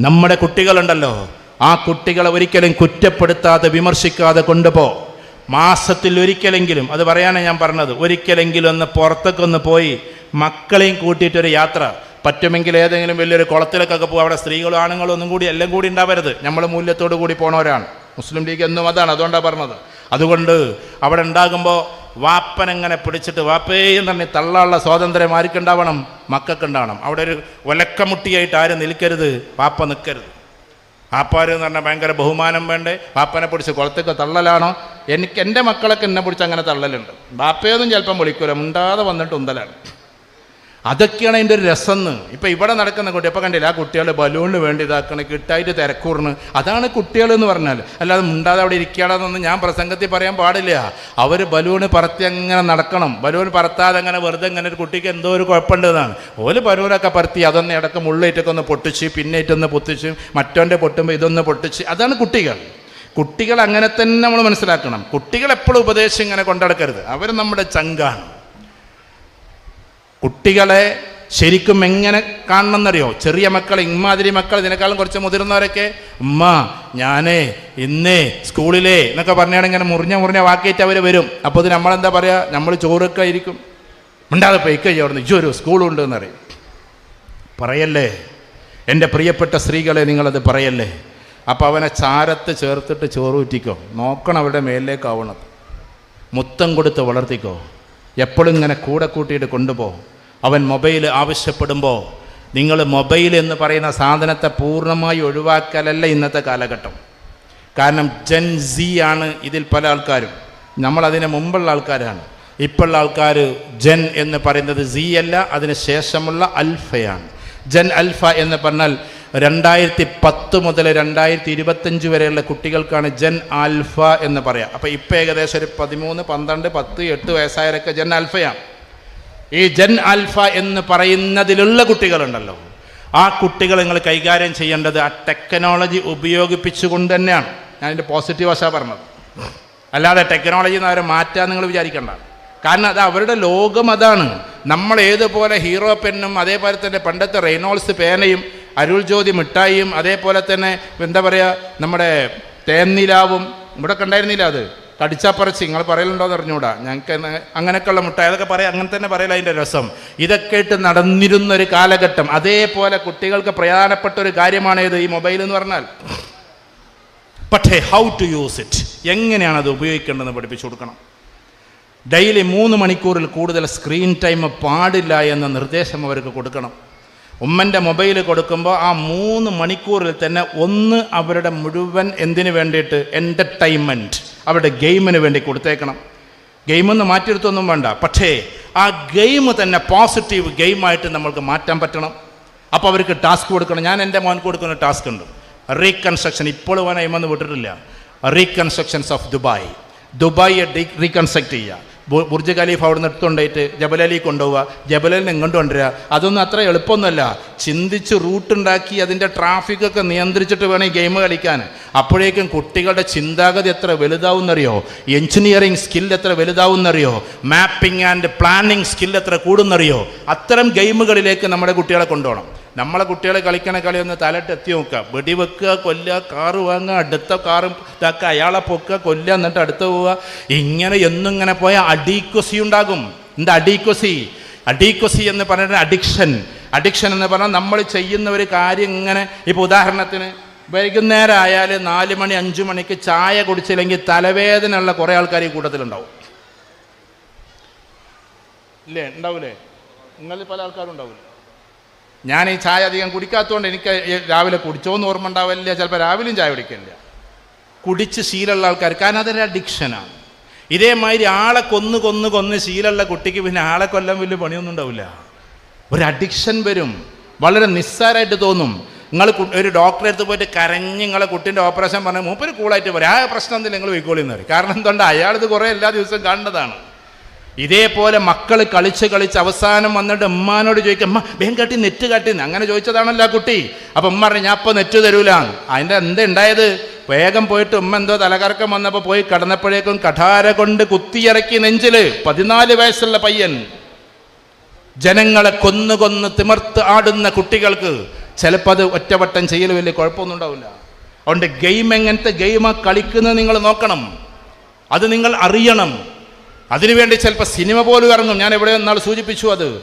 നമ്മുടെ കുട്ടികളുണ്ടല്ലോ. ആ കുട്ടികളെ ഒരിക്കലും കുറ്റപ്പെടുത്താതെ വിമർശിക്കാതെ കൊണ്ടുപോ. മാസത്തിൽ ഒരിക്കലെങ്കിലും അത് പറയാനാണ് ഞാൻ പറഞ്ഞത് ഒരിക്കലെങ്കിലും ഒന്ന് പുറത്തേക്കൊന്ന് പോയി മക്കളെയും കൂട്ടിയിട്ടൊരു യാത്ര. പറ്റുമെങ്കിൽ ഏതെങ്കിലും വലിയൊരു കുളത്തിലേക്കൊക്കെ പോകും അവിടെ സ്ത്രീകളും ആണുങ്ങളും ഒന്നും കൂടി എല്ലാം കൂടി ഉണ്ടാവരുത്. നമ്മൾ മൂല്യത്തോടു കൂടി പോണവരാണ്. മുസ്ലിം ലീഗ് എന്നും അതാണ് അതുകൊണ്ടാണ് പറഞ്ഞത്. അതുകൊണ്ട് അവിടെ ഉണ്ടാകുമ്പോൾ വാപ്പനെങ്ങനെ പിടിച്ചിട്ട് വാപ്പേ എന്ന് തന്നെ തള്ളാനുള്ള സ്വാതന്ത്ര്യം ആർക്കുണ്ടാവണം? മക്കൾക്കുണ്ടാവണം. അവിടെ ഒരു ഒലക്കമുട്ടിയായിട്ട് ആരും നിൽക്കരുത്. വാപ്പ നിൽക്കരുത്. വാപ്പാരെന്ന് പറഞ്ഞാൽ ഭയങ്കര ബഹുമാനം വേണ്ടേ? വാപ്പനെ പിടിച്ച് കുളത്തേക്ക് തള്ളലാണോ? എനിക്ക് എന്റെ മക്കളൊക്കെ എന്നെ പിടിച്ച് അങ്ങനെ തള്ളലുണ്ട്. ബാപ്പയൊന്നും ചിലപ്പം വിളിക്കൂല. മുണ്ടാതെ വന്നിട്ട് ഉന്തലാണ്. അതൊക്കെയാണ് അതിന്റെ ഒരു രസം എന്ന് ഇപ്പം ഇവിടെ നടക്കുന്ന കുട്ടി ഇപ്പം കണ്ടില്ല ആ കുട്ടികളെ ബലൂണിന് വേണ്ടി ഇതാക്കണ കിട്ടായിട്ട് തിരക്കൂറിന് അതാണ് കുട്ടികൾ എന്ന് പറഞ്ഞാൽ. അല്ലാതെ മുണ്ടാതെ അവിടെ ഇരിക്കുകയാണെന്നൊന്നും ഞാൻ പ്രസംഗത്തിൽ പറയാൻ പാടില്ല. അവർ ബലൂണ് പറത്തി അങ്ങനെ നടക്കണം. ബലൂൺ പറത്താതെ അങ്ങനെ വെറുതെ ഇങ്ങനെ ഒരു കുട്ടിക്ക് എന്തോ ഒരു കുഴപ്പമുണ്ടെന്നാണ്. ഓൽ ബലൂണൊക്കെ പറത്തി അതൊന്ന് ഇടയ്ക്ക് മുള്ളേറ്റൊക്കെ ഒന്ന് പൊട്ടിച്ച് പിന്നേറ്റൊന്ന് പൊട്ടിച്ച് മറ്റോന്റെ പൊട്ടുമ്പോൾ ഇതൊന്ന് പൊട്ടിച്ച്. അതാണ് കുട്ടികൾ. കുട്ടികൾ അങ്ങനെ തന്നെ നമ്മൾ മനസ്സിലാക്കണം. കുട്ടികൾ എപ്പോഴും ഉപദേശം ഇങ്ങനെ കൊണ്ടടക്കരുത് അവർ നമ്മുടെ ചങ്കാണ്. കുട്ടികളെ ശരിക്കും എങ്ങനെ കാണണം കാണണമെന്നറിയോ? ചെറിയ മക്കൾ ഇമ്മാതിരി മക്കൾ ഇതിനേക്കാളും കുറച്ച് മുതിർന്നവരൊക്കെ ഉമ്മ ഞാനേ ഇന്നേ സ്കൂളിലേ എന്നൊക്കെ പറഞ്ഞാൽ ഇങ്ങനെ മുറിഞ്ഞ മുറിഞ്ഞ വാക്കിയിട്ട് അവർ വരും. അപ്പോൾ ഇത് നമ്മളെന്താ പറയുക നമ്മൾ ചോറൊക്കെ ആയിരിക്കും. മിണ്ടാതെ പൈക്കൈ അവിടുന്ന്. ഇജു ഒരു സ്കൂളുണ്ട് എന്നറിയും പറയല്ലേ? എന്റെ പ്രിയപ്പെട്ട സ്ത്രീകളെ നിങ്ങളത് പറയല്ലേ? അപ്പോൾ അവനെ ചാരത്ത് ചേർത്തിട്ട് ചോറൂറ്റിക്കോ നോക്കണം അവരുടെ മേലിലേക്കാവണത് മുത്തം കൊടുത്ത് വളർത്തിക്കോ. എപ്പോഴും ഇങ്ങനെ കൂടെ കൂട്ടിയിട്ട് കൊണ്ടുപോ അവൻ മൊബൈൽ ആവശ്യപ്പെടുമ്പോൾ നിങ്ങൾ മൊബൈൽ എന്ന് പറയുന്ന സാധനത്തെ പൂർണമായി ഒഴിവാക്കലല്ല ഇന്നത്തെ കാലഘട്ടം. കാരണം ജെൻ സി ആണ് ഇതിൽ പല ആൾക്കാരും. നമ്മളതിന് മുമ്പുള്ള ആൾക്കാരാണ്. ഇപ്പോഴുള്ള ആൾക്കാർ ജെൻ എന്ന് പറയുന്നത് സി അല്ല അതിന് ശേഷമുള്ള അൽഫയാണ് ജെൻ അൽഫ എന്ന് പറഞ്ഞാൽ രണ്ടായിരത്തി പത്ത് മുതൽ രണ്ടായിരത്തി ഇരുപത്തഞ്ച് വരെയുള്ള കുട്ടികൾക്കാണ് ജെൻ ആൽഫ എന്ന് പറയാം. അപ്പോൾ ഇപ്പം ഏകദേശം ഒരു പതിമൂന്ന് പന്ത്രണ്ട് പത്ത് എട്ട് വയസ്സായവരൊക്കെ ജെൻ ആൽഫയാണ്. ഈ ജെൻ ആൽഫ എന്ന് പറയുന്നതിലുള്ള കുട്ടികളുണ്ടല്ലോ. ആ കുട്ടികൾ നിങ്ങൾ കൈകാര്യം ചെയ്യേണ്ടത് ആ ടെക്നോളജി ഉപയോഗിപ്പിച്ചുകൊണ്ട് തന്നെയാണ്. ഞാൻ അതിന്റെ പോസിറ്റീവ് വശമാണ് പറഞ്ഞത്. അല്ലാതെ ടെക്നോളജി എന്ന് അവരെ മാറ്റാൻ നിങ്ങൾ വിചാരിക്കേണ്ട. കാരണം അത് അവരുടെ ലോകം അതാണ്. നമ്മൾ ഏതുപോലെ ഹീറോ പെന്നും അതേപോലെ തന്നെ പണ്ടത്തെ റെയ്നോൾസ് പേനയും അരുൾ ജ്യോതി മിഠായിയും അതേപോലെ തന്നെ എന്താ പറയുക നമ്മുടെ തേന്നിലാവും ഇവിടെ കണ്ടായിരുന്നില്ല അത്. കടിച്ചാപ്പറച്ച് നിങ്ങൾ പറയലുണ്ടോ എന്ന് അറിഞ്ഞൂടാ. ഞങ്ങൾക്ക് അങ്ങനെയൊക്കെയുള്ള മുട്ടായി അതൊക്കെ പറയാം അങ്ങനെ തന്നെ പറയല അതിന്റെ രസം. ഇതൊക്കെ ഇട്ട് നടന്നിരുന്ന ഒരു കാലഘട്ടം. അതേപോലെ കുട്ടികൾക്ക് പ്രധാനപ്പെട്ട ഒരു കാര്യമാണ് ഇത് ഈ മൊബൈൽ എന്ന് പറഞ്ഞാൽ. പക്ഷേ ഹൗ ടു യൂസ് ഇറ്റ് എങ്ങനെയാണ് അത് ഉപയോഗിക്കേണ്ടതെന്ന് പഠിപ്പിച്ചു കൊടുക്കണം. ഡെയിലി മൂന്ന് മണിക്കൂറിൽ കൂടുതൽ സ്ക്രീൻ ടൈം പാടില്ല എന്ന നിർദ്ദേശം അവർക്ക് കൊടുക്കണം. ഉമ്മന്റെ മൊബൈൽ കൊടുക്കുമ്പോൾ ആ മൂന്ന് മണിക്കൂറിൽ തന്നെ ഒന്ന് അവരുടെ മുഴുവൻ എന്തിനു വേണ്ടിയിട്ട് എന്റർടൈൻമെന്റ് അവരുടെ ഗെയിമിന് വേണ്ടി കൊടുത്തേക്കണം. ഗെയിമൊന്നും മാറ്റിയെടുത്തൊന്നും വേണ്ട. പക്ഷേ ആ ഗെയിം തന്നെ പോസിറ്റീവ് ഗെയിമായിട്ട് നമ്മൾക്ക് മാറ്റാൻ പറ്റണം. അപ്പോൾ അവർക്ക് ടാസ്ക് കൊടുക്കണം. ഞാൻ എന്റെ മോൻ കൊടുക്കുന്ന ടാസ്ക് ഉണ്ട്. റീകൺസ്ട്രക്ഷൻ ഇപ്പോൾ അവൻ അയിമെന്ന് വിട്ടിട്ടില്ല. Reconstructions of Dubai Dubai reconstruct ചെയ്യുക. ബുർജ് ഖലീഫ് അവിടെ നിന്ന് എടുത്തുകൊണ്ടായിട്ട് ജബലലി കൊണ്ടുപോവുക. ജബലലിന് ഇങ്ങോട്ട് കൊണ്ടുവരിക? അതൊന്നും അത്ര എളുപ്പമൊന്നുമല്ല. ചിന്തിച്ച് റൂട്ടുണ്ടാക്കി അതിന്റെ ട്രാഫിക്കൊക്കെ നിയന്ത്രിച്ചിട്ട് വേണം ഗെയിം കളിക്കാൻ. അപ്പോഴേക്കും കുട്ടികളുടെ ചിന്താഗതി എത്ര വലുതാവുന്നറിയോ? എഞ്ചിനീയറിംഗ് സ്കിൽ എത്ര വലുതാവുന്നറിയോ? മാപ്പിംഗ് ആൻഡ് പ്ലാനിങ് സ്കിൽ എത്ര കൂടുന്നറിയോ? അത്തരം ഗെയിമുകളിലേക്ക് നമ്മുടെ കുട്ടികളെ കൊണ്ടുപോകണം. നമ്മളെ കുട്ടികൾ കളിക്കണ കളി ഒന്ന് തലട്ട് എത്തി നോക്കുക വെടിവെക്കുക കൊല്ലുക കാറ് വാങ്ങുക അടുത്ത കാറും ഇതാക്കുക അയാളെ പൊക്കുക കൊല്ലുക എന്നിട്ട് അടുത്ത് പോവുക. ഇങ്ങനെ എന്നും ഇങ്ങനെ പോയാൽ അഡീക്വസി ഉണ്ടാകും. എന്താ അഡീക്വസി? അഡീക്വസി എന്ന് പറയുന്നത് അഡിക്ഷൻ. അഡിക്ഷൻ എന്ന് പറഞ്ഞാൽ നമ്മൾ ചെയ്യുന്ന ഒരു കാര്യം ഇങ്ങനെ ഇപ്പോൾ ഉദാഹരണത്തിന് വൈകുന്നേരം ആയാൽ നാല് മണി അഞ്ച് മണിക്ക് ചായ കുടിച്ചില്ലെങ്കിൽ തലവേദനയുള്ള കുറേ ആൾക്കാർ ഈ കൂട്ടത്തിലുണ്ടാവും. ഇല്ലേ? ഉണ്ടാവൂലേ? നിങ്ങളിൽ പല ആൾക്കാരും ഉണ്ടാവില്ല ഞാൻ ഈ ചായ അധികം കുടിക്കാത്തതുകൊണ്ട് എനിക്ക് രാവിലെ കുടിച്ചോന്ന് ഓർമ്മ ഉണ്ടാവില്ല. ചിലപ്പോൾ രാവിലെയും ചായ കുടിക്കില്ല. കുടിച്ച് ശീലമുള്ള ആൾക്കാർ കാരണം അതൊരു അഡിക്ഷനാണ് ഇതേമാതിരി ആളെ കൊന്ന് കൊന്ന് കൊന്ന് ശീലമുള്ള കുട്ടിക്ക് പിന്നെ ആളെ കൊല്ലം വലിയ പണിയൊന്നും ഉണ്ടാവില്ല. ഒരു അഡിക്ഷൻ വരും. വളരെ നിസ്സാരമായിട്ട് തോന്നും. നിങ്ങൾ ഒരു ഡോക്ടറെ അടുത്ത് പോയിട്ട് കരഞ്ഞ് നിങ്ങളെ കുട്ടീന്റെ ഓപ്പറേഷൻ പറഞ്ഞാൽ മൂപ്പര് കൂളായിട്ട് പറയും. ആ പ്രശ്നം എന്തില്ല നിങ്ങൾ പോയിക്കോളിന്ന് പറയും. കാരണം എന്തുകൊണ്ട് അയാളിത് കുറേ എല്ലാ ദിവസവും കാണുന്നതാണ്. ഇതേപോലെ മക്കൾ കളിച്ച് കളിച്ച് അവസാനം വന്നിട്ട് ഉമ്മാനോട് ചോദിക്കും അമ്മ വേഗം കാട്ടി നെറ്റ് കാട്ടി. അങ്ങനെ ചോദിച്ചതാണല്ലോ കുട്ടി. അപ്പം ഉമ്മ പറഞ്ഞു ഞാൻ അപ്പോൾ നെറ്റ് തരൂല. അതിന്റെ എന്താ ഉണ്ടായത്? വേഗം പോയിട്ട് ഉമ്മ എന്തോ തലകറക്കം വന്നപ്പോൾ പോയി കടന്നപ്പോഴേക്കും കഠാര കൊണ്ട് കുത്തിയിറക്കി നെഞ്ചിൽ. പതിനാല് വയസ്സുള്ള പയ്യൻ. ജനങ്ങളെ കൊന്നു കൊന്ന് തിമർത്ത് ആടുന്ന കുട്ടികൾക്ക് ചിലപ്പോൾ അത് ഒറ്റവട്ടം ചെയ്യൽ വലിയ കുഴപ്പമൊന്നും ഉണ്ടാവില്ല. അതുകൊണ്ട് ഗെയിം എങ്ങനത്തെ ഗെയിമാ കളിക്കുന്നത് നിങ്ങൾ നോക്കണം. അത് നിങ്ങൾ അറിയണം. അതിനുവേണ്ടി ചിലപ്പോൾ സിനിമ പോലും ഇറങ്ങും. ഞാൻ എവിടെ നിന്നാൾ സൂചിപ്പിച്ചു അത്.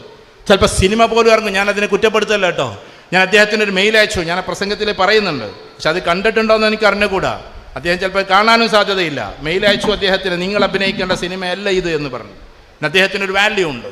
ചിലപ്പോൾ സിനിമ പോലും ഇറങ്ങും. ഞാൻ അതിനെ കുറ്റപ്പെടുത്തല്ല കേട്ടോ. ഞാൻ അദ്ദേഹത്തിന് ഒരു മെയിൽ അയച്ചു. ഞാൻ പ്രസംഗത്തിൽ പറയുന്നുണ്ട്. പക്ഷെ അത് കണ്ടിട്ടുണ്ടോ എന്ന് എനിക്ക് അറിഞ്ഞുകൂടാ. അദ്ദേഹം ചിലപ്പോൾ കാണാനും സാധ്യതയില്ല. മെയിൽ അയച്ചു അദ്ദേഹത്തിന്. നിങ്ങൾ അഭിനയിക്കേണ്ട സിനിമയല്ല ഇത് എന്ന് പറഞ്ഞു. അദ്ദേഹത്തിന് ഒരു വാല്യൂ ഉണ്ട്.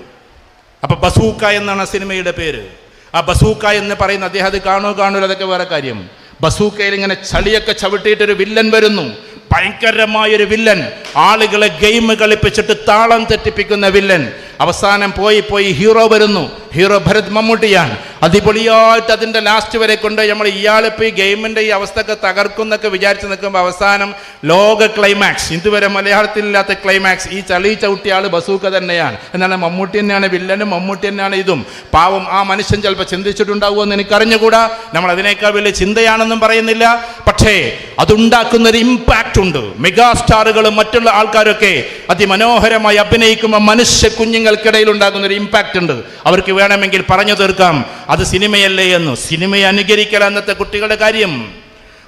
അപ്പോൾ ബസൂക്ക എന്നാണ് ആ സിനിമയുടെ പേര്. ആ ബസൂക്ക എന്ന് പറയുന്ന അദ്ദേഹം അത് കാണോ കാണൂല അതൊക്കെ വേറെ കാര്യം. ബസൂക്കയിൽ ഇങ്ങനെ ചളിയൊക്കെ ചവിട്ടിയിട്ടൊരു വില്ലൻ വരുന്നു. ഭയങ്കരമായൊരു വില്ലൻ. ആളുകളെ ഗെയിം കളിപ്പിച്ചിട്ട് താളം തെറ്റിപ്പിക്കുന്ന വില്ലൻ. അവസാനം പോയി പോയി ഹീറോ വരുന്നു. ഹീറോ ഭരത് മമ്മൂട്ടിയാണ്. അടിപൊളിയായിട്ട് അതിന്റെ ലാസ്റ്റ് വരെ കൊണ്ട് നമ്മൾ ഇയാളിപ്പോൾ ഈ ഗെയിമിന്റെ ഈ അവസ്ഥയൊക്കെ തകർക്കും എന്നൊക്കെ വിചാരിച്ച് നിൽക്കുമ്പോൾ അവസാനം ലോക ക്ലൈമാക്സ് ഇതുവരെ മലയാളത്തിൽ ഇല്ലാത്ത ക്ലൈമാക്സ് ഈ ചളി ചവിട്ടിയ ആൾ ബസൂക്ക തന്നെയാണ്. എന്നാണ് മമ്മൂട്ടി തന്നെയാണ് വില്ലനും മമ്മൂട്ടി തന്നെയാണ് ഇതും. പാവം ആ മനുഷ്യൻ ചിലപ്പോൾ ചിന്തിച്ചിട്ടുണ്ടാവുമെന്ന് എനിക്കറിഞ്ഞുകൂടാ. നമ്മൾ അതിനേക്കാൾ വലിയ ചിന്തയാണെന്നും പറയുന്നില്ല. പക്ഷേ അതുണ്ടാക്കുന്ന ഒരു ഇമ്പാക്റ്റ് ഉണ്ട്. മെഗാ സ്റ്റാറുകളും മറ്റുള്ള ആൾക്കാരൊക്കെ അതിമനോഹരമായി അഭിനയിക്കുമ്പോൾ മനുഷ്യ കുഞ്ഞുങ്ങൾക്കിടയിൽ ഉണ്ടാകുന്ന ഒരു ഇമ്പാക്റ്റ് ഉണ്ട്. അവർക്ക് വേണമെങ്കിൽ പറഞ്ഞു തീർക്കാം. അത് സിനിമയല്ലേ എന്ന്. സിനിമയെ അനുകരിക്കൽ അന്നത്തെ കുട്ടികളുടെ കാര്യം.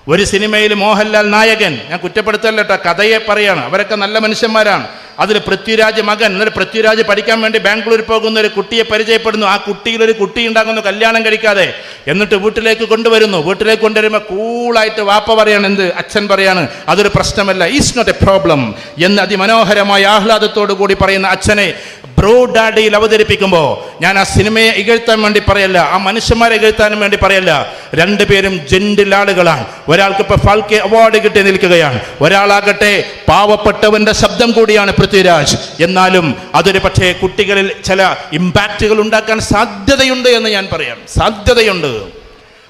ഒരു സിനിമയിൽ മോഹൻലാൽ നായകൻ ഞാൻ കുറ്റപ്പെടുത്തല്ലോ കഥയെ പറയാണ്. അവരൊക്കെ നല്ല മനുഷ്യന്മാരാണ്. അതിൽ പൃഥ്വിരാജ് മകൻ എന്നൊരു പൃഥ്വിരാജ് പഠിക്കാൻ വേണ്ടി ബാംഗ്ലൂർ പോകുന്ന ഒരു കുട്ടിയെ പരിചയപ്പെടുന്നു. ആ കുട്ടിയിൽ ഒരു കുട്ടി ഉണ്ടാകുന്നു കല്യാണം കഴിക്കാതെ. എന്നിട്ട് വീട്ടിലേക്ക് കൊണ്ടുവരുന്നു. വീട്ടിലേക്ക് കൊണ്ടുവരുമ്പോൾ കൂളായിട്ട് വാപ്പ പറയാണ് എന്ത്? അച്ഛൻ പറയാണ് അതൊരു പ്രശ്നമല്ല ഈസ് നോട്ട് എ പ്രോബ്ലം എന്ന് അതിമനോഹരമായ ആഹ്ലാദത്തോടു കൂടി പറയുന്ന അച്ഛനെ ബ്രോ ഡാഡിയിൽ അവതരിപ്പിക്കുമ്പോൾ ഞാൻ ആ സിനിമയെ ഇകഴ്ത്താൻ വേണ്ടി പറയല്ല ആ മനുഷ്യന്മാരെ ഇകഴ്ത്താനും വേണ്ടി പറയല്ല രണ്ടുപേരും ജെന്റിൽ ആളുകളാണ്. ഒരാൾക്ക് ഇപ്പോൾ ഫാൽക്കെ അവാർഡ് കിട്ടി നിൽക്കുകയാണ്. ഒരാളാകട്ടെ പാവപ്പെട്ടവന്റെ ശബ്ദം കൂടിയാണ് പൃഥ്വിരാജ്. എന്നാലും അതൊരു പക്ഷേ കുട്ടികളിൽ ചില ഇമ്പാക്റ്റുകൾ ഉണ്ടാക്കാൻ സാധ്യതയുണ്ട് എന്ന് ഞാൻ പറയാം. സാധ്യതയുണ്ട്.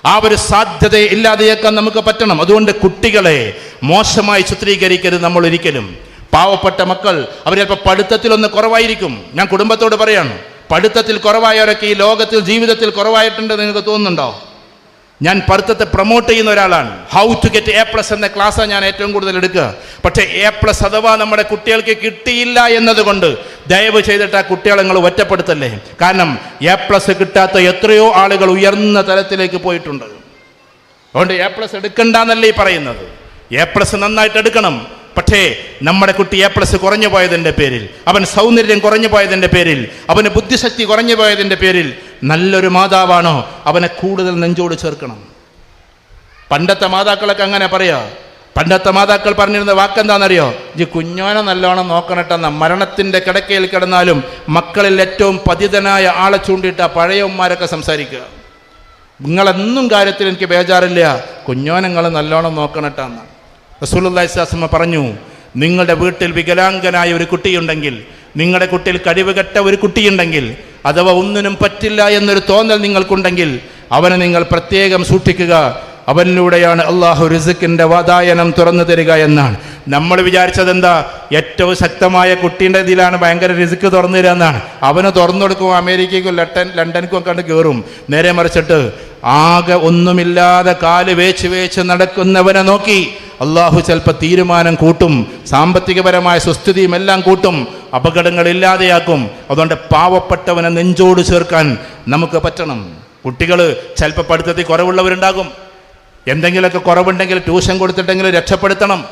ആ ഒരു സാധ്യത ഇല്ലാതെയാക്കാൻ നമുക്ക് പറ്റണം. അതുകൊണ്ട് കുട്ടികളെ മോശമായി ചിത്രീകരിക്കരുത് നമ്മൾ ഒരിക്കലും. പാവപ്പെട്ട മക്കൾ അവർ ചിലപ്പോൾ പഠിത്തത്തിലൊന്ന് കുറവായിരിക്കും. ഞാൻ കുടുംബത്തോട് പറയാണ്. പഠിത്തത്തിൽ കുറവായവരൊക്കെ ഈ ലോകത്തിൽ ജീവിതത്തിൽ കുറവായിട്ടുണ്ട് നിങ്ങൾക്ക് തോന്നുന്നുണ്ടോ? ഞാൻ പഠിത്തത്തെ പ്രൊമോട്ട് ചെയ്യുന്ന ഒരാളാണ്. How to get A plus എന്ന ക്ലാസ്സാണ് ഞാൻ ഏറ്റവും കൂടുതൽ എടുക്കുക. പക്ഷേ എ പ്ലസ് അഥവാ നമ്മുടെ കുട്ടികൾക്ക് കിട്ടിയില്ല എന്നതുകൊണ്ട് ദയവ് ചെയ്തിട്ട് ആ കുട്ടികളെ നിങ്ങൾ ഒറ്റപ്പെടുത്തല്ലേ? കാരണം എ പ്ലസ് കിട്ടാത്ത എത്രയോ ആളുകൾ ഉയർന്ന തലത്തിലേക്ക് പോയിട്ടുണ്ട്. അതുകൊണ്ട് എ പ്ലസ് എടുക്കണ്ടെന്നല്ലേ ഈ പറയുന്നത്? എ പ്ലസ് നന്നായിട്ട് എടുക്കണം. പക്ഷേ നമ്മുടെ കുട്ടി എ പ്ലസ് കുറഞ്ഞു പോയതിന്റെ പേരിൽ അവൻ സൗന്ദര്യം കുറഞ്ഞു പോയതിന്റെ പേരിൽ അവന് ബുദ്ധിശക്തി കുറഞ്ഞു പോയതിന്റെ പേരിൽ നല്ലൊരു മാതാവാണോ? അവനെ കൂടുതൽ നെഞ്ചോട് ചേർക്കണം. പണ്ടത്തെ മാതാക്കളൊക്കെ അങ്ങനെ പറയാ. പണ്ടത്തെ മാതാക്കൾ പറഞ്ഞിരുന്ന വാക്കെന്താണെന്നറിയോ? ഈ കുഞ്ഞോനെ നല്ലോണം നോക്കണട്ടെന്ന മരണത്തിന്റെ കിടക്കയിൽ കിടന്നാലും മക്കളിൽ ഏറ്റവും പതിതനായ ആളെ ചൂണ്ടിയിട്ട് ആ പഴയ ഉമ്മാരൊക്കെ സംസാരിക്കുക. നിങ്ങളെന്നും കാര്യത്തിൽ എനിക്ക് ബേജാറില്ല. കുഞ്ഞോനങ്ങൾ നല്ലോണം നോക്കണട്ടാന്ന്. റസൂലുല്ലാസ്ലാസ്മ പറഞ്ഞു നിങ്ങളുടെ വീട്ടിൽ വികലാംഗനായ ഒരു കുട്ടിയുണ്ടെങ്കിൽ നിങ്ങളുടെ കുട്ടിയിൽ കഴിവുകെട്ട ഒരു കുട്ടിയുണ്ടെങ്കിൽ അഥവാ ഒന്നിനും പറ്റില്ല എന്നൊരു തോന്നൽ നിങ്ങൾക്കുണ്ടെങ്കിൽ അവനെ നിങ്ങൾ പ്രത്യേകം സൂക്ഷിക്കുക. അവനിലൂടെയാണ് അള്ളാഹു റിസുക്കിന്റെ വാതായനം തുറന്നു തരിക എന്നാണ്. നമ്മൾ വിചാരിച്ചത് എന്താ ഏറ്റവും ശക്തമായ കുട്ടീന്റെ ഇതിലാണ് ഭയങ്കര റിസ്ക് തുറന്നു തരിക എന്നാണ്. അവന് തുറന്നു കൊടുക്കും അമേരിക്കയ്ക്കും ലണ്ടൻ ലണ്ടനിക്കും കണ്ട് കയറും നേരെ മറിച്ചിട്ട് ആകെ ഒന്നുമില്ലാതെ കാൽ വേച്ച് വേച്ച് നടക്കുന്നവനെ നോക്കി. അള്ളാഹു ചിലപ്പോൾ തീരുമാനം കൂട്ടും സാമ്പത്തികപരമായ സുസ്ഥിതിയും എല്ലാം കൂട്ടും. അപകടങ്ങൾ ഇല്ലാതെയാക്കും അതുകൊണ്ട് പാവപ്പെട്ടവനെ നെഞ്ചോട് ചേർക്കാൻ നമുക്ക് പറ്റണം. കുട്ടികൾ ചിലപ്പോൾ പഠിത്തത്തിൽ കുറവുള്ളവരുണ്ടാകും. എന്തെങ്കിലുമൊക്കെ കുറവുണ്ടെങ്കിൽ ട്യൂഷൻ കൊടുത്തിട്ടെങ്കിലും രക്ഷപ്പെടുത്തണം.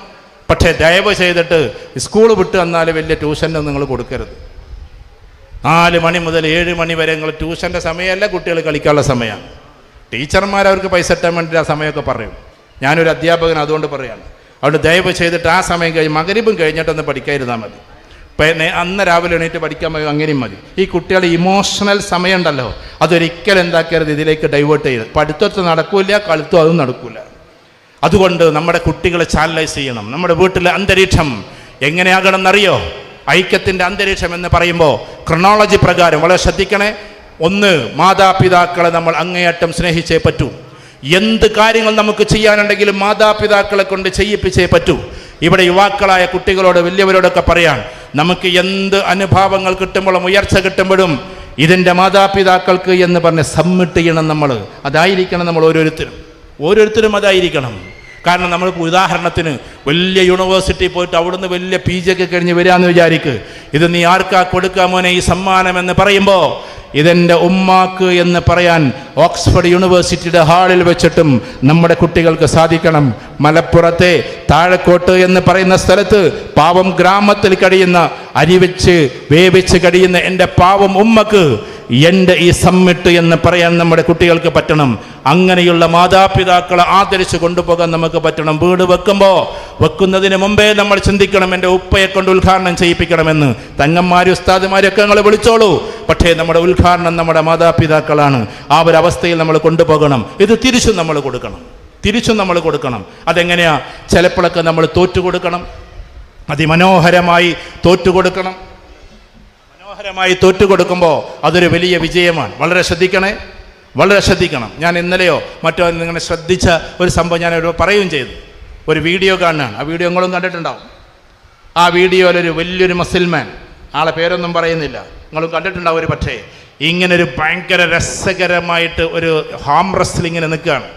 പക്ഷേ ദയവ് ചെയ്തിട്ട് സ്കൂൾ വിട്ട് വന്നാൽ വലിയ ട്യൂഷനൊന്നും നിങ്ങൾ കൊടുക്കരുത്. നാല് മണി മുതൽ ഏഴ് മണി വരെ നിങ്ങൾ ട്യൂഷന്റെ സമയമല്ല കുട്ടികൾ കളിക്കാനുള്ള സമയമാണ് ടീച്ചർമാർ അവർക്ക് പൈസ ഇട്ടാൻ വേണ്ടി ആ സമയമൊക്കെ പറയും. ഞാനൊരു അധ്യാപകൻ അതുകൊണ്ട് പറയുകയാണ് അതുകൊണ്ട് ദയവ് ചെയ്തിട്ട് ആ സമയം കഴിഞ്ഞ് മകരിബും കഴിഞ്ഞിട്ടൊന്ന് പഠിക്കാതിരുന്നാൽ മതി. അന്ന് രാവിലെ എണീറ്റ് പഠിക്കാൻ പോയി അങ്ങനെയും മതി. ഈ കുട്ടികളുടെ ഇമോഷണൽ സമയമുണ്ടല്ലോ. അതൊരിക്കലും എന്താക്കരുത് ഇതിലേക്ക് ഡൈവേർട്ട് ചെയ്ത് പഠിത്തത്തിൽ നടക്കൂല കളുത്തും അതും നടക്കൂല. അതുകൊണ്ട് നമ്മുടെ കുട്ടികളെ ചാനലൈസ് ചെയ്യണം. നമ്മുടെ വീട്ടിലെ അന്തരീക്ഷം എങ്ങനെയാകണം എന്നറിയോ ഐക്യത്തിന്റെ അന്തരീക്ഷം എന്ന് പറയുമ്പോൾ ക്രൊണോളജി പ്രകാരം വളരെ ശ്രദ്ധിക്കണേ. ഒന്ന് മാതാപിതാക്കളെ നമ്മൾ അങ്ങേയറ്റം സ്നേഹിച്ചേ പറ്റൂ. എന്ത് കാര്യങ്ങൾ നമുക്ക് ചെയ്യാനുണ്ടെങ്കിലും മാതാപിതാക്കളെ കൊണ്ട് ചെയ്യിപ്പിച്ചേ പറ്റൂ. ഇവിടെ യുവാക്കളായ കുട്ടികളോട് വലിയവരോടൊക്കെ പറയാൻ നമുക്ക് എന്ത് അനുഭാവങ്ങൾ കിട്ടുമ്പോഴും ഉയർച്ച കിട്ടുമ്പോഴും ഇതിന്റെ മാതാപിതാക്കൾക്ക് എന്ന് പറഞ്ഞ് സബ്മിറ്റ് ചെയ്യണം നമ്മൾ. അതായിരിക്കണം നമ്മൾ ഓരോരുത്തരും. ഓരോരുത്തരും അതായിരിക്കണം. കാരണം നമ്മൾ ഉദാഹരണത്തിന് വലിയ യൂണിവേഴ്സിറ്റി പോയിട്ട് അവിടുന്ന് വലിയ പി ജി ഒക്കെ കഴിഞ്ഞ് വരികയെന്ന് വിചാരിക്കുക ഇത് നീ ആർക്കാ കൊടുക്കാമോനെ ഈ സമ്മാനം എന്ന് പറയുമ്പോൾ ഇതെന്റെ ഉമ്മാക്ക് എന്ന് പറയാൻ ഓക്സ്ഫോർഡ് യൂണിവേഴ്സിറ്റിയുടെ ഹാളിൽ വെച്ചിട്ടും നമ്മുടെ കുട്ടികൾക്ക് സാധിക്കണം. മലപ്പുറത്തെ താഴെക്കോട്ട് എന്ന് പറയുന്ന സ്ഥലത്ത് പാവം ഗ്രാമത്തിൽ കഴിയുന്ന അരിവെച്ച് വേവിച്ച് കഴിയുന്ന എന്റെ പാവം ഉമ്മക്ക് എന്റെ ഈ സമ്മിട്ട് എന്ന് പറയാൻ നമ്മുടെ കുട്ടികൾക്ക് പറ്റണം. അങ്ങനെയുള്ള മാതാപിതാക്കളെ ആദരിച്ച് കൊണ്ടുപോകാൻ നമുക്ക് പറ്റണം. വീട് വെക്കുമ്പോൾ വെക്കുന്നതിന് മുമ്പേ നമ്മൾ ചിന്തിക്കണം എന്റെ ഉപ്പയെ കൊണ്ട് ഉദ്ഘാടനം ചെയ്യിപ്പിക്കണമെന്ന്. തങ്ങന്മാരും ഉസ്താദിമാരൊക്കെ ഞങ്ങൾ വിളിച്ചോളൂ. പക്ഷേ നമ്മുടെ ഉദ്ഘാടനം നമ്മുടെ മാതാപിതാക്കളാണ്. ആ ഒരു അവസ്ഥയിൽ നമ്മൾ കൊണ്ടുപോകണം. ഇത് തിരിച്ചും നമ്മൾ കൊടുക്കണം. തിരിച്ചും നമ്മൾ കൊടുക്കണം. അതെങ്ങനെയാ? ചിലപ്പോഴൊക്കെ നമ്മൾ തോറ്റു കൊടുക്കണം അതിമനോഹരമായി തോറ്റു കൊടുക്കണം മനോഹരമായി തോറ്റുകൊടുക്കുമ്പോൾ അതൊരു വലിയ വിജയമാണ്. വളരെ ശ്രദ്ധിക്കണേ. വളരെ ശ്രദ്ധിക്കണം. ഞാൻ ഇന്നലെയോ മറ്റോ നിങ്ങളെ ശ്രദ്ധിച്ച ഒരു സംഭവം ഞാൻ ഒരു പറയുകയും ചെയ്തു. ഒരു വീഡിയോ കാണുകയാണ്. ആ വീഡിയോ നിങ്ങളും കണ്ടിട്ടുണ്ടാവും. ആ വീഡിയോയിലൊരു വലിയൊരു മസിൽമാൻ ആളെ പേരൊന്നും പറയുന്നില്ല. നിങ്ങളും കണ്ടിട്ടുണ്ടാവും ഒരു പക്ഷേ. ഇങ്ങനൊരു ഭയങ്കര രസകരമായിട്ട് ഒരു ഹാം റെസ്ലിങ്ങിന് നിൽക്കുകയാണ്.